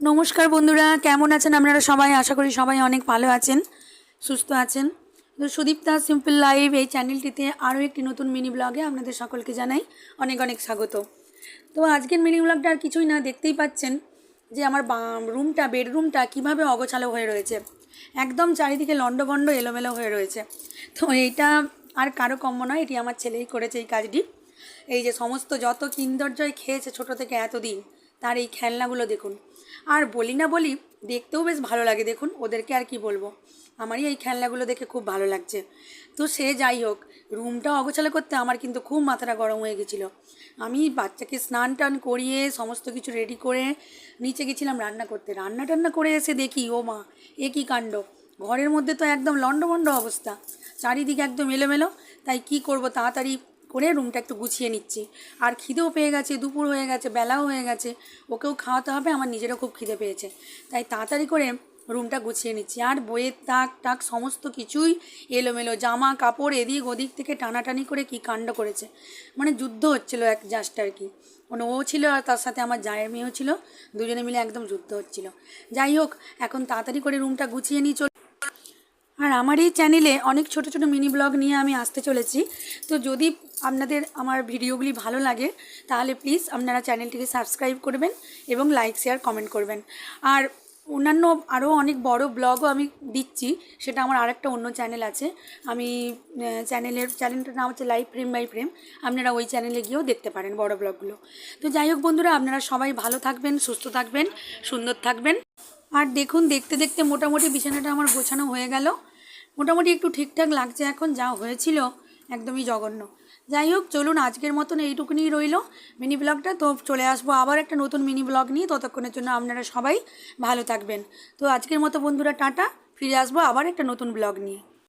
নমস্কার বন্ধুরা, কেমন আছেন আপনারা সবাই? আশা করি সবাই অনেক ভালো আছেন, সুস্থ আছেন। তো সুদীপ্তা সিম্পল লাইভ এই চ্যানেলটিতে আরও একটি নতুন মিনি ব্লগে আপনাদের সকলকে জানাই অনেক অনেক স্বাগত। তো আজকের মিনি ব্লগটা আর কিছুই না, দেখতেই পাচ্ছেন যে আমার রুমটা বেডরুমটা কীভাবে অগোছালো হয়ে রয়েছে। একদম চারিদিকে লণ্ডভণ্ড, এলোমেলো হয়ে রয়েছে। তো এইটা আর কারও কম্য নয়, এটি আমার ছেলেই করেছে এই কাজটি। এই যে সমস্ত যত কিন্দর্জয় খেয়েছে ছোট থেকে এতদিন তার এই খেলনাগুলো দেখুন। আর বলি না বলি, দেখতেও বেশ ভালো লাগে দেখুন, ওদেরকে আর কি বলব। আমারই এই খেলনাগুলো দেখে খুব ভালো লাগছে। তো সে যাই হোক, রুমটা অগোছালো করতে আমার কিন্তু খুব মাথাটা গরম হয়ে গেছিল। আমি বাচ্চাকে স্নান টান করিয়ে, সমস্ত কিছু রেডি করে নিচে গেছিলাম রান্না করতে। রান্না টান্না করে এসে দেখি, ও মা, এ কী কাণ্ড? ঘরের মধ্যে তো একদম লণ্ডভণ্ড অবস্থা। চারিদিকে একদম এলোমেলো, তাই কি করব তাড়াতাড়ি করে রুমটা একটু গুছিয়ে নিচ্ছি। আর খিদেও পেয়ে গেছে, দুপুর হয়ে গেছে, বেলাও হয়ে গেছে। ওকেও খাওয়াতে হবে, আমার নিজেরও খুব খিদে পেয়েছে। তাই তাড়াতাড়ি করে রুমটা গুছিয়ে নিচ্ছি। আর বইয়ের তাক টাক সমস্ত কিছুই এলোমেলো, জামা, কাপড় এদিক ওদিক থেকে টানাটানি করে কি কাণ্ড করেছে। মানে যুদ্ধ হচ্ছিল এক জাস্ট আর কি। মানে ও ছিল আর তার সাথে আমার জায়ের মেয়েও ছিল। দুজনে মিলে একদম যুদ্ধ হচ্ছিল। যাই হোক, এখন তাড়াতাড়ি করে রুমটা গুছিয়ে নিয়ে চল আর আমার এই চ্যানেলে অনেক ছোট ছোট মিনি ব্লগ নিয়ে আমি আসতে চলেছি। তো যদি আপনাদের আমার ভিডিওগুলি ভালো লাগে, তাহলে প্লিজ আপনারা চ্যানেলটিকে সাবস্ক্রাইব করবেন এবং লাইক শেয়ার কমেন্ট করবেন। আর অন্যান্য আরও অনেক বড় ব্লগও আমি দিচ্ছি, সেটা আমার আরেকটা অন্য চ্যানেল আছে। আমি চ্যানেলের চ্যানেলটার নাম হচ্ছে লাইভ ফ্রেম বাই ফ্রেম আপনারা ওই চ্যানেলে গিয়েও দেখতে পারেন বড় ব্লগগুলো তো যাই হোক বন্ধুরা, আপনারা সবাই ভালো থাকবেন, সুস্থ থাকবেন, সুন্দর থাকবেন। আর দেখুন, দেখতে দেখতে মোটামুটি বিছানাটা আমার গোছানো হয়ে গেল। মোটামুটি একটু ঠিকঠাক লাগছে এখন, যা হয়েছিল একদমই জঘন্য। যাই হোক, চলুন আজকের মতন এইটুকুনি রইল মিনি ব্লগটা। তো চলে আসব আবার একটা নতুন মিনি ব্লগ নিয়ে। ততক্ষণের জন্য আপনারা সবাই ভালো থাকবেন। তো আজকের মতো বন্ধুরা, টাটা। ফিরে আসব আবার একটা নতুন ব্লগ নিয়ে।